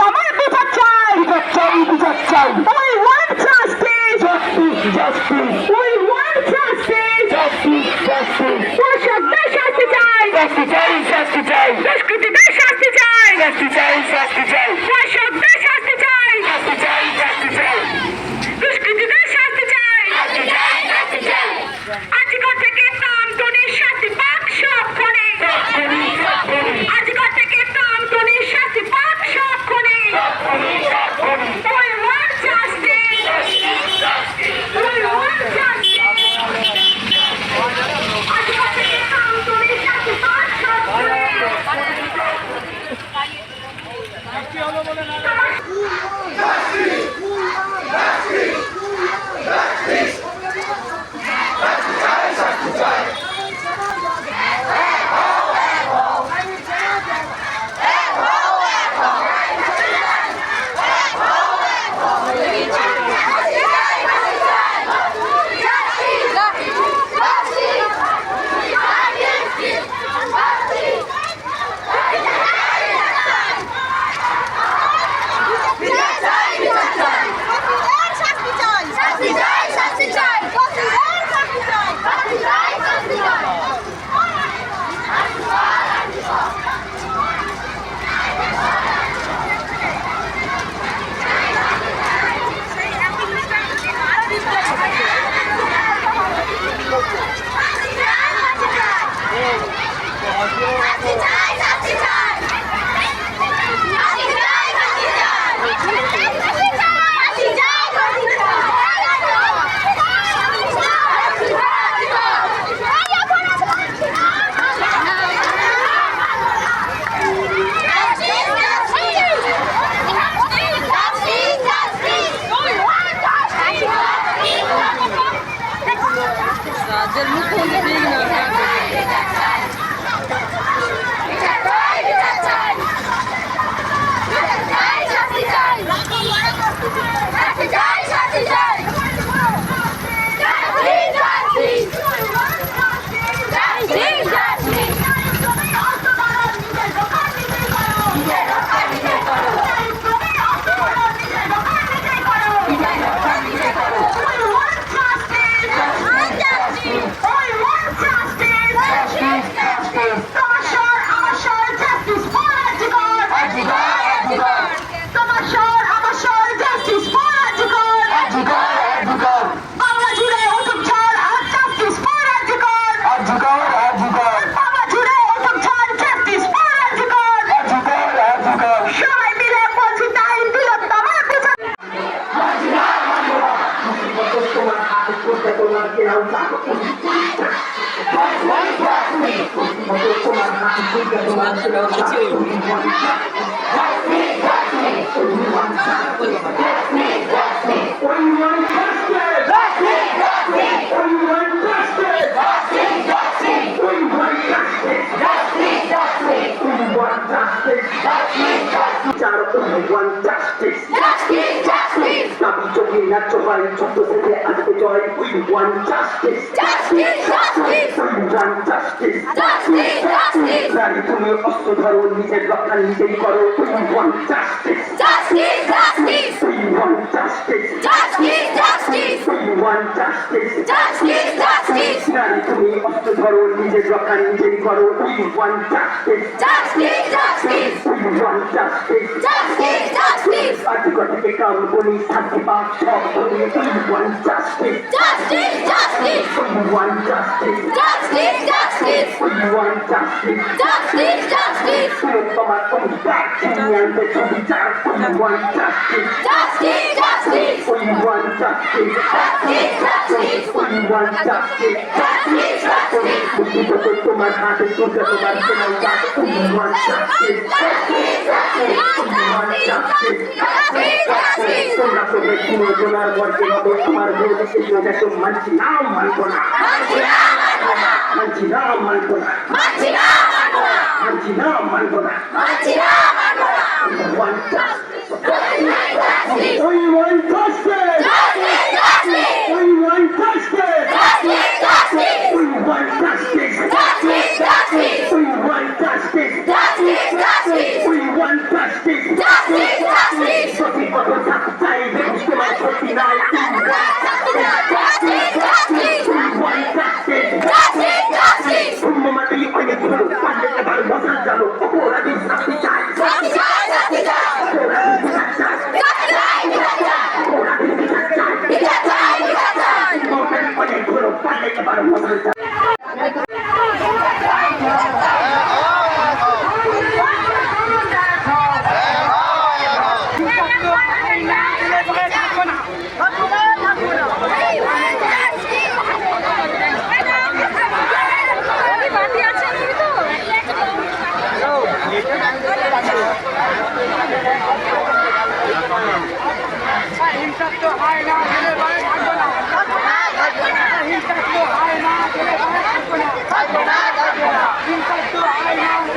তোমার বিচার চাই বিচার চাই বিচার চাই We want justice. Justice justice We want justice. Justice justice দর্শকদের শাস্তি চাই শাস্তি চাই শাস্তি চাই দুষ্কৃতীদের শাস্তি চাই শাস্তি চাই শাস্তি চাই দর্শকদের শাস্তি চাই শাস্তি চাই শাস্তি চাই সবাই মিলে বলছি তাই one justice. Justice! want justice. দাবি চোখে না চোখাই ছোট থেকে আসতে জয় we want justice. We want justice. নারী তুমি অস্ত্র ধরো নিজের রক্ষা নিজেই করো we want justice. We want justice. We want justice. নারী তুমি অস্ত্র ধরো নিজের রক্ষা নিজেই করো we want justice. We want justice. I've got to become police, anti-back shop, police. We justice. Justice, justice. We want justice. Justice, justice. We want justice. Justice, justice. Straight from One justice, back, Kenyan, justice. Justice, justice. Justice, justice. Want justice. বুঝিত তো তোমার হাতে তুলতে তোমার কেনাও চাক we want justice. তোমরা তো ব্যক্তি নজনার বর্গে হবে আমার বিরোধী সেই নজর মানছি না মানব না মানছি না মানব না মানছি না মানব না We want justice. We want justice. We I'm gonna হিংসাত্ম হয় না গেলে বাড়ি থাকব না হিংসাত্ম হয় না গেলে বাড়ি থাকব না হিংসাত্ম হয় না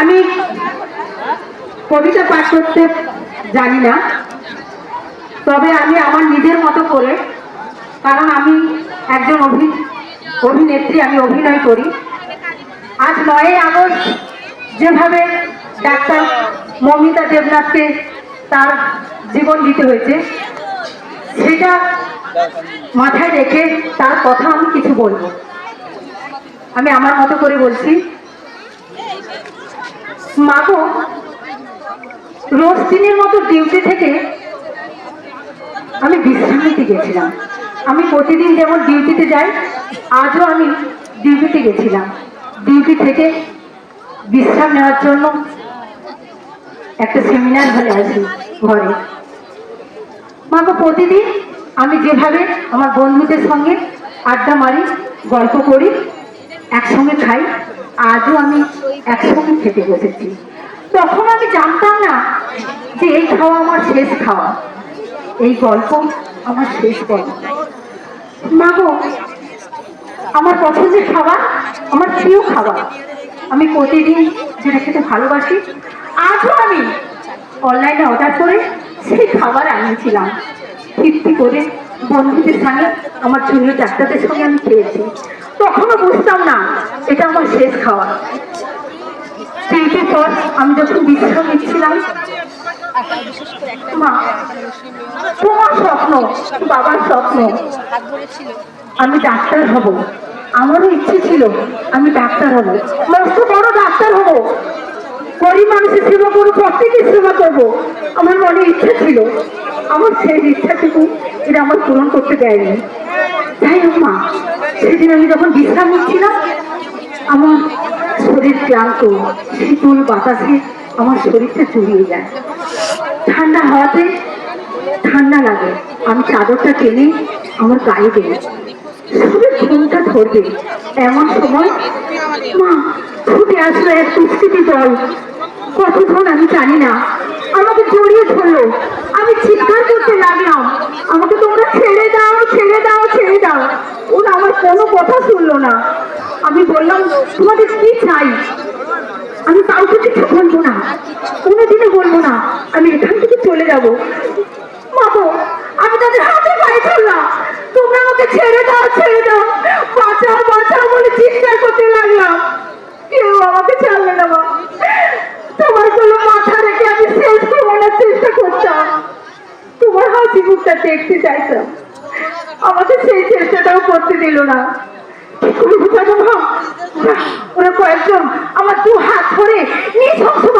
আমি কবিতা পাঠ করতে জানি না, তবে আমি আমার নিজের মতো করে, কারণ আমি একজন অভি, অভিনেত্রী, আমি অভিনয় করি। আজ নয় আগস্ট, যেভাবে ডাক্তার মমিতা দেবনাথকে তার জীবন দিতে হয়েছে, সেটা মাথায় রেখে তার কথা আমি কিছু বলব। আমি আমার মতো করে বলছি মাগো রোজ দিনের মতো ডিউটি থেকে আমি বিশ্রাম নিতে গেছিলাম। আমি প্রতিদিন যেমন ডিউটিতে যাই, আজও আমি ডিউটিতে গেছিলাম। ডিউটি থেকে বিশ্রাম নেওয়ার জন্য একটা সেমিনার হলে আসি ঘরে। মাগো প্রতিদিন আমি যেভাবে আমার বন্ধুদের সঙ্গে আড্ডা মারি, গল্প করি, একসঙ্গে খাই আজও আমি একসঙ্গে খেতে বসেছি। তখন আমি জানতাম না যে এই খাওয়া আমার শেষ খাওয়া। এই গল্প আমার শেষ গল্প। মাগো আমার পছন্দের খাবার আমার প্রিয় খাবার। আমি প্রতিদিন যেটা খেতে ভালোবাসি, আজও আমি অনলাইনে অর্ডার করে সেই খাবার আনিয়েছিলাম। তৃপ্তি করে বন্ধুদের সঙ্গে আমার জুনিয়র ডাক্তারদের সঙ্গে আমি খেয়েছি। তখনও বুঝতাম না, এটা আমার শেষ খাওয়া। সেইটির পর আমি যখন বিশ্রাম নিচ্ছিলাম, মা, তোমার স্বপ্ন, বাবার স্বপ্ন, আমি ডাক্তার হব। আমারও ইচ্ছে ছিল, আমি ডাক্তার হব। মস্ত বড় ডাক্তার হব। গরিব মানুষের সেবা করব, প্রত্যেকের সেবা করব। আমার মনে ইচ্ছে ছিল, আমার সেই ইচ্ছাটুকু এটা আমার পূরণ করতে দেয়নি। তাই মা, সেদিন আমি যখন বিশ্রাম নিচ্ছিলাম, আমার শরীর ক্লান্ত, শীতল বাতাসে আমার শরীরটা জড়িয়ে যায়। ঠান্ডা হওয়াতে ঠান্ডা লাগে, আমি চাদরটা টেনে আমার গায়ে দিই শুধু ঘুমটা ধরবে, এমন সময় মা ছুটে আসলো এক দুষ্কৃতি দল কতক্ষণ আমি জানি না। আমাকে জড়িয়ে ধরলো। আমি চিৎকার করতে লাগলাম। আমাকে তোমরা ছেড়ে দাও ছেড়ে দাও ছেড়ে দাও। ওরা আমার কোনো কথা শুনলো না। আমি বললাম, তোমাদের কি চাই? আমি কাউকে কিছু বলব না। কোনো কোনোদিনও বলব না। আমি এখান থেকে চলে যাব। মাগো আমি তাদের হাতে পায়ে ধরলাম। তোমরা আমাকে ছেড়ে দাও ছেড়ে দাও বাঁচাও বাঁচাও বলে চিৎকার করতে লাগলাম কেউ আমাকে ছাড়বে না মা তোমার কোনো মাথা রেখে আমি শেষ ঘুমানোর চেষ্টা করতাম তোমার হাসি মুখটা দেখতে চাইতাম আমাকে সেই চেষ্টাটাও করতে দিল না। ওরা- কয়েকজন আমার দু হাত ধরে মতো